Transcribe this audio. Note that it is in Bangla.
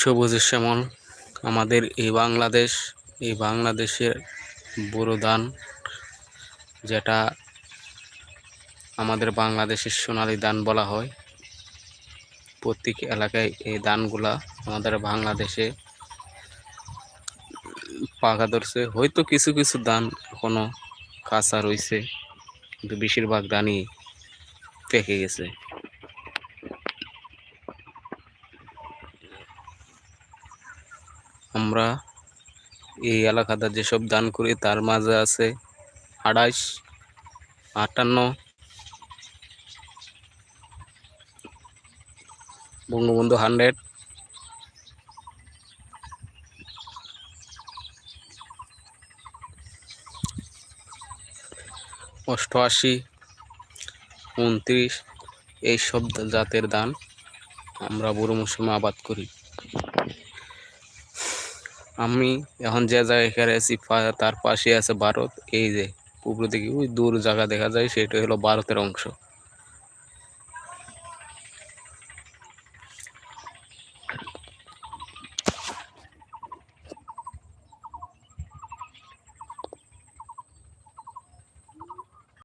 সবুজের শ্যামল, আমাদের এই বাংলাদেশ, এই বাংলাদেশের বড় ধান যেটা আমাদের বাংলাদেশের সোনালী দান বলা হয়। প্রত্যেক এলাকায় এই দানগুলা আমাদের বাংলাদেশে পাকা ধরছে। হয়তো কিছু কিছু দান এখনও কাঁচা রয়েছে, কিন্তু বেশিরভাগ দানই পেকে গেছে। আমরা এই এলাকাতে যেসব দান করি, তার মাঝে আছে আড়াইশ, আটান্ন বঙ্গবন্ধু হান্ড্রেড, অষ্টআশি, উনত্রিশ, এইসব জাতের দান আমরা বুড়ো মৌসুমে আবাদ করি। আমি এখন যে জায়গায় আছি, পা- তার পাশে আছে ভারত। এই যে পূর্ব দিকে, ওই দূর জায়গা দেখা যায় সেটা হলো ভারতের অংশ।